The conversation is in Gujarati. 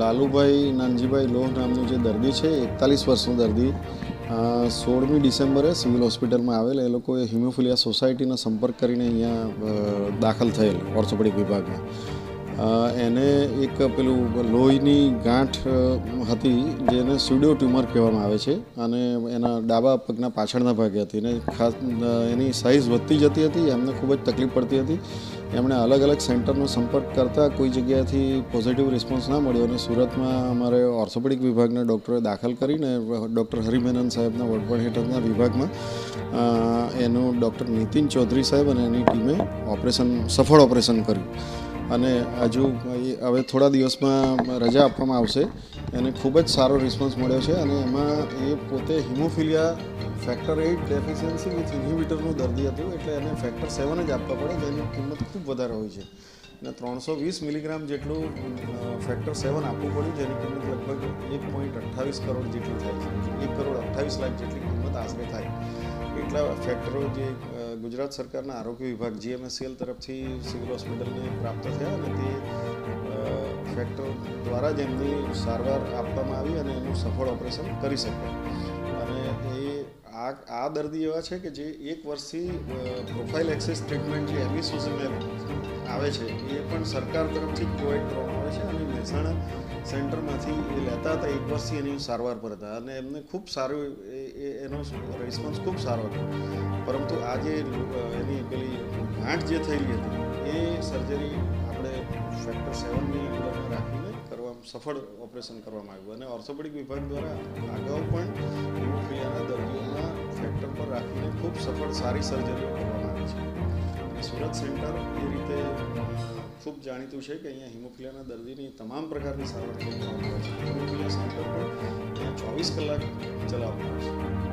લાલુભાઈ નાનજીભાઈ લોહ નામનું જે દર્દી છે, એકતાલીસ વર્ષનો દર્દી સોળમી ડિસેમ્બરે સિવિલ હોસ્પિટલમાં આવેલ. એ લોકોએ હિમોફિલિયા સોસાયટીનો સંપર્ક કરીને અહીંયા દાખલ થયેલ ઓર્થોપેડિક વિભાગમાં. એને એક પેલું લોહીની ગાંઠ હતી જેને સ્યુડો ટ્યુમર કહેવામાં આવે છે અને એના ડાબા પગના પાછળના ભાગે હતી અને ખાસ એની સાઇઝ વધતી જતી હતી, એમને ખૂબ જ તકલીફ પડતી હતી. એમણે અલગ અલગ સેન્ટરનો સંપર્ક કરતાં કોઈ જગ્યાએથી પોઝિટિવ રિસ્પોન્સ ના મળ્યો અને સુરતમાં અમારે ઓર્થોપેડિક વિભાગના ડૉક્ટરે દાખલ કરીને, ડૉક્ટર હરિમેનન સાહેબના વડપણ હેઠળના વિભાગમાં એનું ડૉક્ટર નીતિન ચૌધરી સાહેબ અને એની ટીમે ઓપરેશન, સફળ ઓપરેશન કર્યું. અને હજુ હવે થોડા દિવસમાં રજા આપવામાં આવશે એને ખૂબ જ સારો રિસ્પોન્સ મળ્યો છે અને એમાં એ પોતે haemophilia factor eight deficiency with ઇન્હિબિટરનું દર્દી હતું એટલે એને ફેક્ટર સેવન જ આપવા પડે જેની કિંમત ખૂબ વધારે હોય છે. અને ત્રણસો વીસ મિલીગ્રામ જેટલું ફેક્ટર સેવન આપવું પડ્યું જેની કિંમત લગભગ એક પોઈન્ટ અઠ્ઠાવીસ કરોડ જેટલી થાય છે. એક કરોડ અઠ્ઠાવીસ લાખ જેટલી કિંમત આશરે થાય. એટલા ફેક્ટરો જે ગુજરાત સરકારના આરોગ્ય વિભાગ જીએમએસસીએલ તરફથી સિવિલ હોસ્પિટલને પ્રાપ્ત થયા અને તે ફેક્ટર દ્વારા જ એમની સારવાર આપવામાં આવી અને એનું સફળ ઓપરેશન કરી શક્યા. અને એ, આ આ દર્દી એવા છે કે જે એક વર્ષથી પ્રોફાઇલ એક્સેસ ટ્રીટમેન્ટ જે એમિસોઝિમેબ આવે છે, એ પણ સરકાર તરફથી પ્રોવાઈડ કરવામાં આવે છે અને મહેસાણા સેન્ટરમાંથી એ લેતા હતા, એક વર્ષથી એની સારવાર પર હતા. અને એમને ખૂબ સારું એ- એનો રિસ્પોન્સ ખૂબ સારો હતો. પરંતુ આ જે એની પેલી ગાંઠ જે થયેલી હતી, એ સર્જરી આપણે ફેક્ટર સેવનની અંડરમાં રાખીને કરવા સફળ ઓપરેશન કરવામાં આવ્યું. અને ઓર્થોપેડિક વિભાગ દ્વારા અગાઉ પણ હિમોફિલિયાના દર્દીઓના ફેક્ટર પર રાખીને ખૂબ સફળ, સારી સર્જરીઓ કરવામાં આવી છે. સુરત સેન્ટર એ રીતે ખૂબ જાણીતું છે કે અહીંયા હિમોફિલિયાના દર્દીની તમામ પ્રકારની સારવાર કરવામાં આવે છે. હિમોફિલિયા સેન્ટર પર ચોવીસ કલાક ચલાવવામાં આવે છે.